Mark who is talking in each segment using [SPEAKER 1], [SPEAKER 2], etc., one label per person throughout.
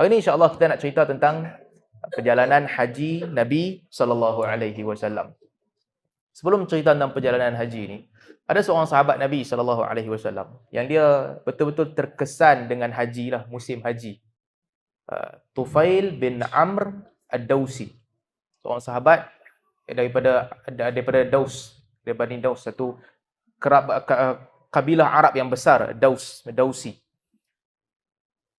[SPEAKER 1] Hari ini insya-Allah kita nak cerita tentang perjalanan haji Nabi sallallahu alaihi wasallam. Sebelum cerita tentang perjalanan haji ni, ada seorang sahabat Nabi sallallahu alaihi wasallam yang dia betul-betul terkesan dengan haji lah, musim haji. Uh, Tufail bin Amr Ad-Dausi. Seorang sahabat daripada daripada Daus, daripada Daus satu kerab, kabilah Arab yang besar, Daus, Dausi.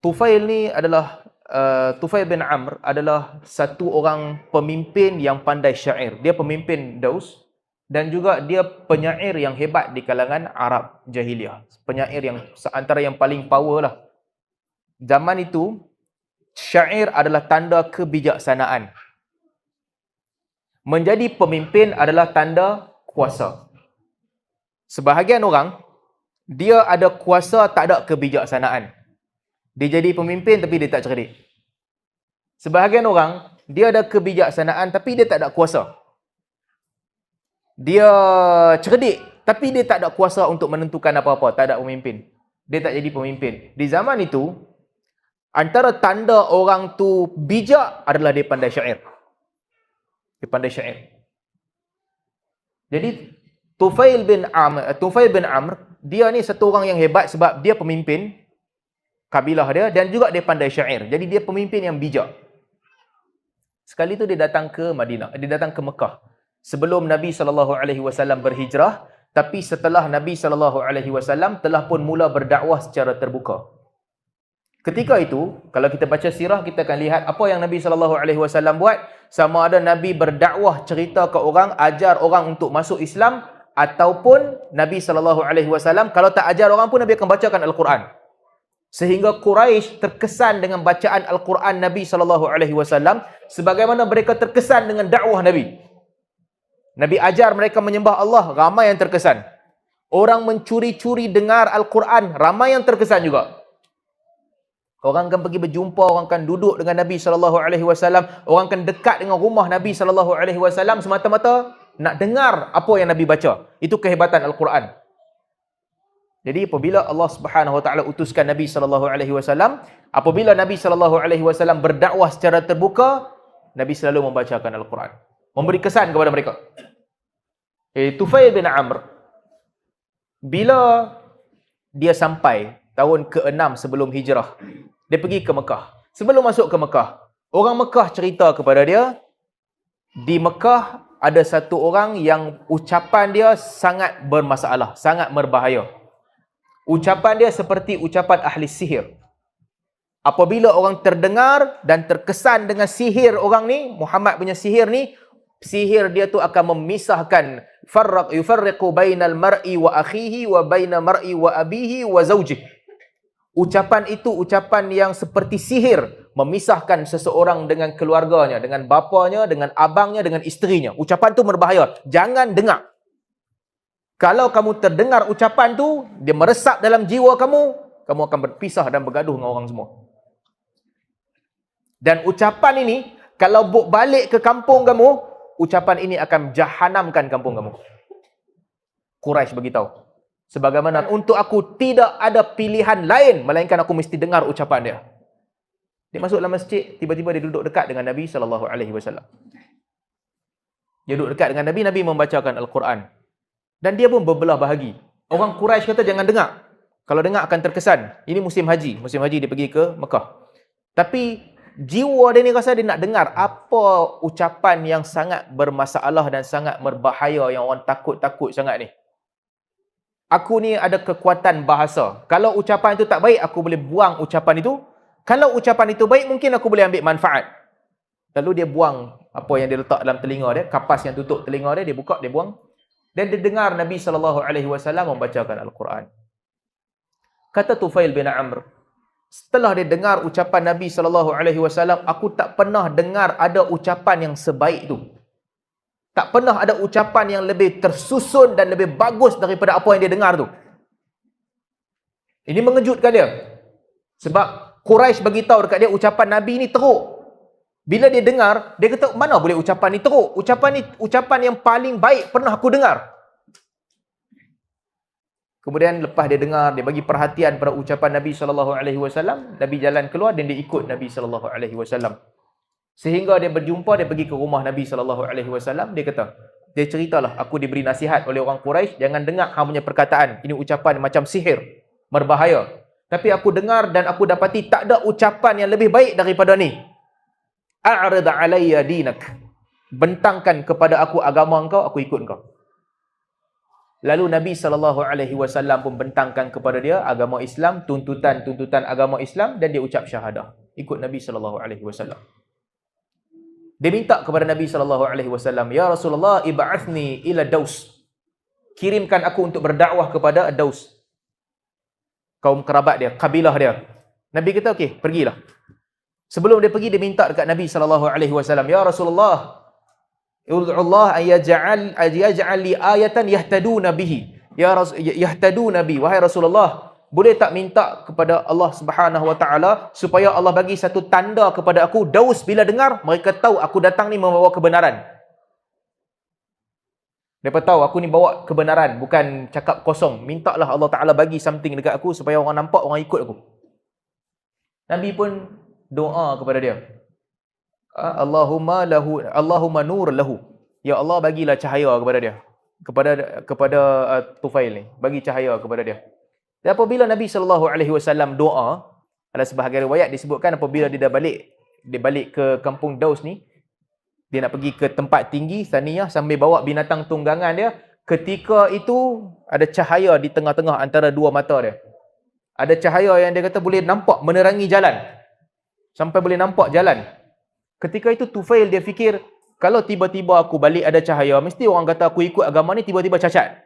[SPEAKER 1] Tufail ni adalah uh, Tufail bin Amr adalah satu orang pemimpin yang pandai syair. Dia pemimpin Daus dan juga dia penyair yang hebat di kalangan Arab jahiliah. Penyair yang antara yang paling power lah. Zaman itu syair adalah tanda kebijaksanaan. Menjadi pemimpin adalah tanda kuasa. Sebahagian orang dia ada kuasa tak ada kebijaksanaan. Dia jadi pemimpin tapi dia tak cerdik. Sebahagian orang, dia ada kebijaksanaan tapi dia tak ada kuasa. Dia cerdik tapi dia tak ada kuasa untuk menentukan apa-apa, tak ada pemimpin. Dia tak jadi pemimpin. Di zaman itu, antara tanda orang tu bijak adalah dia pandai syair. Dia pandai syair. Jadi Tufail bin Amr, Tufail bin Amr, dia ni satu orang yang hebat sebab dia pemimpin kabilah dia dan juga dia pandai syair. Jadi dia pemimpin yang bijak. Sekali tu dia datang ke Madinah, dia datang ke Mekah. Sebelum Nabi sallallahu alaihi wasallam berhijrah, tapi setelah Nabi sallallahu alaihi wasallam telah pun mula berdakwah secara terbuka. Ketika itu, kalau kita baca sirah kita akan lihat apa yang Nabi sallallahu alaihi wasallam buat, sama ada Nabi berdakwah cerita ke orang, ajar orang untuk masuk Islam ataupun Nabi sallallahu alaihi wasallam kalau tak ajar orang pun Nabi akan bacakan Al-Quran. Sehingga Quraisy terkesan dengan bacaan Al-Quran Nabi sallallahu alaihi wasallam sebagaimana mereka terkesan dengan dakwah Nabi. Nabi ajar mereka menyembah Allah, ramai yang terkesan. Orang mencuri-curi dengar Al-Quran, ramai yang terkesan juga. Orang akan pergi berjumpa, orang akan duduk dengan Nabi sallallahu alaihi wasallam, orang akan dekat dengan rumah Nabi sallallahu alaihi wasallam semata-mata nak dengar apa yang Nabi baca. Itu kehebatan Al-Quran. Jadi apabila Allah Subhanahu Wa Taala utuskan Nabi sallallahu alaihi wasallam, apabila Nabi sallallahu alaihi wasallam berdakwah secara terbuka, Nabi selalu membacakan Al-Quran. Memberi kesan kepada mereka. Eh Tufail bin Amr bila dia sampai tahun ke-6 sebelum hijrah, dia pergi ke Mekah. Sebelum masuk ke Mekah, orang Mekah cerita kepada dia di Mekah ada satu orang yang ucapan dia sangat bermasalah, sangat berbahaya. Ucapan dia seperti ucapan ahli sihir. Apabila orang terdengar dan terkesan dengan sihir orang ni, Muhammad punya sihir ni, sihir dia tu akan memisahkan farraq yufarriqu bainal mar'i wa akhihi wa baina mar'i wa abihi wa zawjihi. Ucapan itu ucapan yang seperti sihir memisahkan seseorang dengan keluarganya, dengan bapanya, dengan abangnya, dengan isterinya. Ucapan tu berbahaya. Jangan dengar. Kalau kamu terdengar ucapan tu, dia meresap dalam jiwa kamu, kamu akan berpisah dan bergaduh dengan orang semua. Dan ucapan ini, kalau balik ke kampung kamu, ucapan ini akan jahanamkan kampung kamu. Quraisy beritahu. Sebagaimana untuk aku tidak ada pilihan lain melainkan aku mesti dengar ucapan dia. Dia masuk dalam masjid, tiba-tiba dia duduk dekat dengan Nabi sallallahu alaihi wasallam. Dia duduk dekat dengan Nabi, Nabi membacakan Al-Quran. Dan dia pun berbelah bahagi. Orang Quraisy kata jangan dengar. Kalau dengar akan terkesan. Ini musim haji. Musim haji dia pergi ke Mekah. Tapi jiwa dia ni rasa dia nak dengar apa ucapan yang sangat bermasalah dan sangat berbahaya yang orang takut-takut sangat ni. Aku ni ada kekuatan bahasa. Kalau ucapan itu tak baik, aku boleh buang ucapan itu. Kalau ucapan itu baik, mungkin aku boleh ambil manfaat. Lalu dia buang apa yang dia letak dalam telinga dia, kapas yang tutup telinga dia, dia buka, dia buang. Dan dia dengar Nabi sallallahu alaihi wasallam membacakan Al-Quran. Kata Tufail bin Amr, setelah dia dengar ucapan Nabi sallallahu alaihi wasallam, aku tak pernah dengar ada ucapan yang sebaik itu. Tak pernah ada ucapan yang lebih tersusun dan lebih bagus daripada apa yang dia dengar tu. Ini mengejutkan dia. Sebab Quraisy bagi tahu dekat dia ucapan Nabi ni teruk. Bila dia dengar, dia kata, mana boleh ucapan ni teruk? Ucapan ni ucapan yang paling baik pernah aku dengar. Kemudian lepas dia dengar, dia bagi perhatian pada ucapan Nabi sallallahu alaihi wasallam, Nabi jalan keluar dan dia ikut Nabi sallallahu alaihi wasallam. Sehingga dia berjumpa, dia pergi ke rumah Nabi sallallahu alaihi wasallam, dia kata, dia ceritalah, aku diberi nasihat oleh orang Quraisy, jangan dengar hang punya perkataan. Ini ucapan macam sihir, berbahaya. Tapi aku dengar dan aku dapati tak ada ucapan yang lebih baik daripada ni. A'rid alayya dinak. Bentangkan kepada aku agama engkau, aku ikut engkau. Lalu Nabi sallallahu alaihi wasallam pun bentangkan kepada dia agama Islam, tuntutan-tuntutan agama Islam dan dia ucap syahadah. Ikut Nabi sallallahu alaihi wasallam. Dia minta kepada Nabi sallallahu alaihi wasallam, "Ya Rasulullah, ib'athni ila Daus." Kirimkan aku untuk berdakwah kepada Daus. Kaum kerabat dia, kabilah dia. Nabi kata, "Okey, pergilah." Sebelum dia pergi dia minta dekat Nabi sallallahu alaihi wasallam, "Ya Rasulullah, Allah an yaj'al yaj'al li ayatan yahtaduna bihi. Ya Rasul yahtaduna bi wahai Rasulullah, boleh tak minta kepada Allah Subhanahu wa taala supaya Allah bagi satu tanda kepada aku Daus bila dengar mereka tahu aku datang ni membawa kebenaran. Mereka tahu aku ni bawa kebenaran bukan cakap kosong. Mintalah Allah Taala bagi something dekat aku supaya orang nampak orang ikut aku. Nabi pun doa kepada dia. Ah, Allahumma lahu Allahumma nur lahu. Ya Allah bagilah cahaya kepada dia. Kepada kepada uh, Tufail ni, bagi cahaya kepada dia. Dan apabila Nabi sallallahu alaihi wasallam doa, ada sebahagian riwayat disebutkan apabila dia dah balik, dia balik ke kampung Daus ni, dia nak pergi ke tempat tinggi Saniyah sambil bawa binatang tunggangan dia, ketika itu ada cahaya di tengah-tengah antara dua mata dia. Ada cahaya yang dia kata boleh nampak menerangi jalan. Sampai boleh nampak jalan. Ketika itu Tufail dia fikir, kalau tiba-tiba aku balik ada cahaya, mesti orang kata aku ikut agama ni tiba-tiba cacat.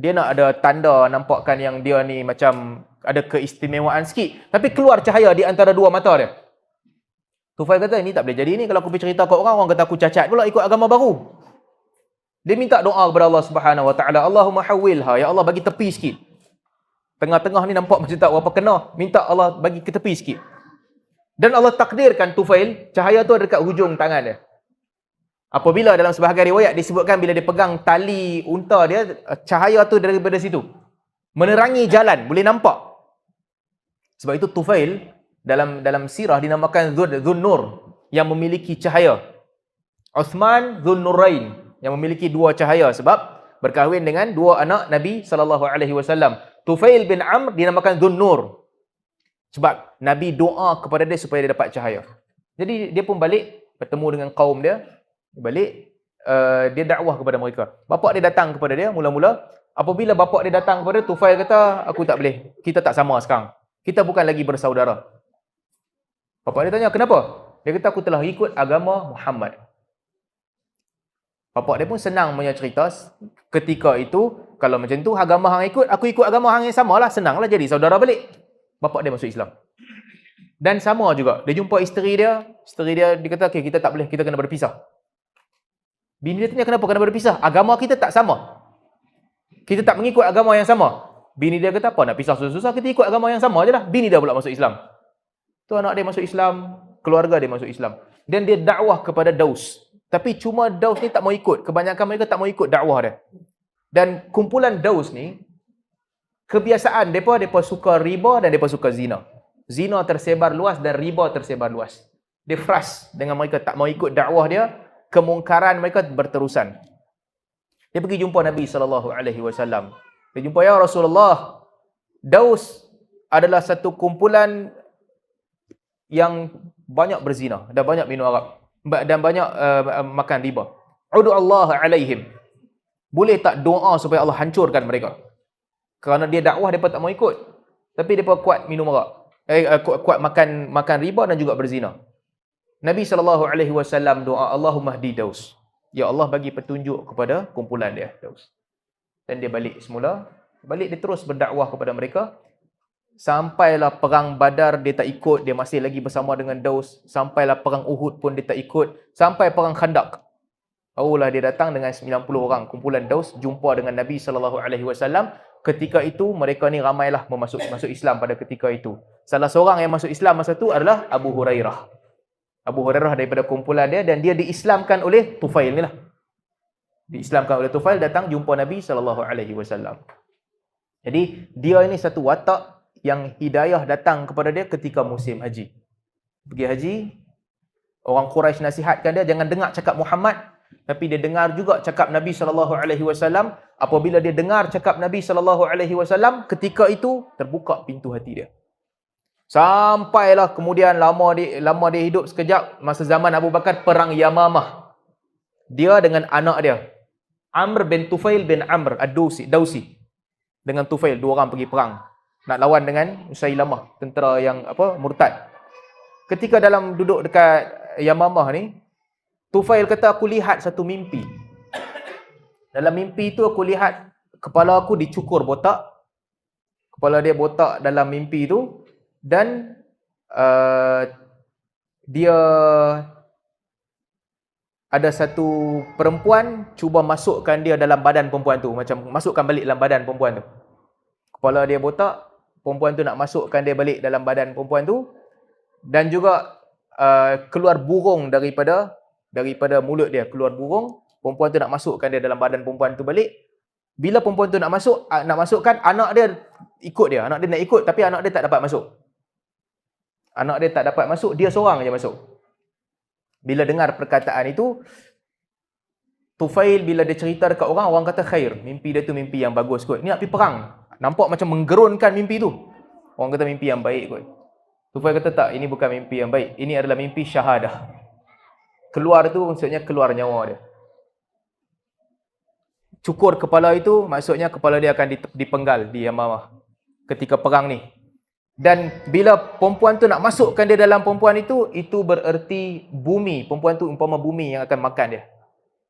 [SPEAKER 1] Dia nak ada tanda nampakkan yang dia ni macam ada keistimewaan sikit. Tapi keluar cahaya di antara dua mata dia. Tufail kata, ini tak boleh jadi ni. Kalau aku bercerita ke orang, orang kata aku cacat pula ikut agama baru. Dia minta doa kepada Allah Subhanahu Wa Taala, Allahumma hawilha, ya Allah bagi tepi sikit. Tengah-tengah ni nampak macam tak apa kena. Minta Allah bagi ke tepi sikit. Dan Allah takdirkan Tufail, cahaya tu ada dekat hujung tangan dia. Apabila dalam sebahagian riwayat disebutkan bila dia pegang tali unta dia, cahaya tu daripada situ. Menerangi jalan, boleh nampak. Sebab itu Tufail dalam dalam sirah dinamakan Zun Nur yang memiliki cahaya. Uthman Zun Nurain yang memiliki dua cahaya sebab berkahwin dengan dua anak Nabi wasallam. Tufail bin Amr dinamakan Zun Nur sebab Nabi doa kepada dia supaya dia dapat cahaya. Jadi dia pun balik bertemu dengan kaum dia. Balik uh, dia dakwah kepada mereka. Bapak dia datang kepada dia mula-mula. Apabila bapak dia datang kepada dia, Tufail kata, aku tak boleh. Kita tak sama sekarang. Kita bukan lagi bersaudara. Bapak dia tanya, kenapa? Dia kata, aku telah ikut agama Muhammad. Bapak dia pun senang punya cerita. Ketika itu, kalau macam tu, agama hang ikut, aku ikut agama hang yang sama lah. Senanglah jadi saudara balik bapak dia masuk Islam. Dan sama juga, dia jumpa isteri dia, isteri dia dia kata, okay, kita tak boleh, kita kena berpisah. Bini dia tanya, kenapa kena berpisah? Agama kita tak sama. Kita tak mengikut agama yang sama. Bini dia kata, apa nak pisah susah-susah, kita ikut agama yang sama je lah. Bini dia pula masuk Islam. Tu anak dia masuk Islam, keluarga dia masuk Islam. Dan dia dakwah kepada Daus. Tapi cuma Daus ni tak mau ikut. Kebanyakan mereka tak mau ikut dakwah dia. Dan kumpulan Daus ni, kebiasaan depa depa suka riba dan depa suka zina. Zina tersebar luas dan riba tersebar luas. Dia frus dengan mereka tak mau ikut dakwah dia, kemungkaran mereka berterusan. Dia pergi jumpa Nabi sallallahu alaihi wasallam. Dia jumpa ya Rasulullah. Daus adalah satu kumpulan yang banyak berzina dan banyak minum arak dan banyak uh, makan riba. Udu Allah alaihim. Boleh tak doa supaya Allah hancurkan mereka? Kerana dia dakwah depa tak mau ikut. Tapi depa kuat minum arak. Eh, eh kuat, kuat makan makan riba dan juga berzina. Nabi sallallahu alaihi wasallam doa Allahumma hdi Daus. Ya Allah bagi petunjuk kepada kumpulan dia Daus. Dan dia balik semula, balik dia terus berdakwah kepada mereka. Sampailah perang Badar dia tak ikut, dia masih lagi bersama dengan Daus. Sampailah perang Uhud pun dia tak ikut. Sampai perang Khandaq. Barulah dia datang dengan 90 orang kumpulan Daus jumpa dengan Nabi sallallahu alaihi wasallam ketika itu mereka ni ramailah memasuk masuk Islam pada ketika itu. Salah seorang yang masuk Islam masa itu adalah Abu Hurairah. Abu Hurairah daripada kumpulan dia dan dia diislamkan oleh Tufail ni lah. Diislamkan oleh Tufail datang jumpa Nabi sallallahu alaihi wasallam. Jadi dia ini satu watak yang hidayah datang kepada dia ketika musim haji. Pergi haji, orang Quraisy nasihatkan dia jangan dengar cakap Muhammad, tapi dia dengar juga cakap Nabi sallallahu alaihi wasallam. Apabila dia dengar cakap Nabi sallallahu alaihi wasallam, ketika itu terbuka pintu hati dia. Sampailah kemudian lama dia lama dia hidup sekejap masa zaman Abu Bakar perang Yamamah. Dia dengan anak dia Amr bin Tufail bin Amr Ad-Dausi, Dausi. Dengan Tufail dua orang pergi perang nak lawan dengan Usailamah, tentera yang apa murtad. Ketika dalam duduk dekat Yamamah ni, Tufail kata aku lihat satu mimpi. Dalam mimpi tu aku lihat kepala aku dicukur botak. Kepala dia botak dalam mimpi tu dan uh, dia ada satu perempuan cuba masukkan dia dalam badan perempuan tu macam masukkan balik dalam badan perempuan tu kepala dia botak perempuan tu nak masukkan dia balik dalam badan perempuan tu dan juga uh, keluar burung daripada daripada mulut dia keluar burung perempuan tu nak masukkan dia dalam badan perempuan tu balik bila perempuan tu nak masuk nak masukkan anak dia ikut dia anak dia nak ikut tapi anak dia tak dapat masuk anak dia tak dapat masuk dia seorang aja masuk bila dengar perkataan itu, Tufail bila dia cerita dekat orang, orang kata khair. Mimpi dia tu mimpi yang bagus kot. Ni nak pergi perang. Nampak macam menggerunkan mimpi tu. Orang kata mimpi yang baik kot. Tufail kata tak, ini bukan mimpi yang baik. Ini adalah mimpi syahadah. Keluar tu maksudnya keluar nyawa dia. Cukur kepala itu maksudnya kepala dia akan dipenggal di Yamamah. Ketika perang ni. Dan bila perempuan tu nak masukkan dia dalam perempuan itu, itu bererti bumi. Perempuan tu umpama bumi yang akan makan dia.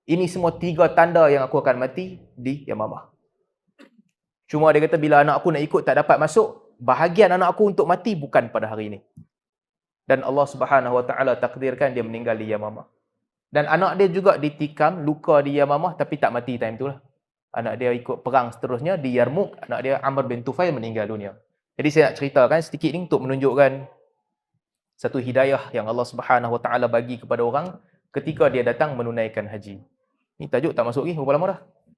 [SPEAKER 1] Ini semua tiga tanda yang aku akan mati di Yamamah. Cuma dia kata bila anak aku nak ikut tak dapat masuk, bahagian anak aku untuk mati bukan pada hari ini. Dan Allah Subhanahu Wa Taala takdirkan dia meninggal di Yamamah. Dan anak dia juga ditikam, luka di Yamamah tapi tak mati time tu lah. Anak dia ikut perang seterusnya di Yarmouk, anak dia Amr bin Tufail meninggal dunia. Jadi saya nak ceritakan sedikit ni untuk menunjukkan satu hidayah yang Allah Subhanahu Wa Taala bagi kepada orang ketika dia datang menunaikan haji. Ni tajuk tak masuk lagi, berapa lama dah?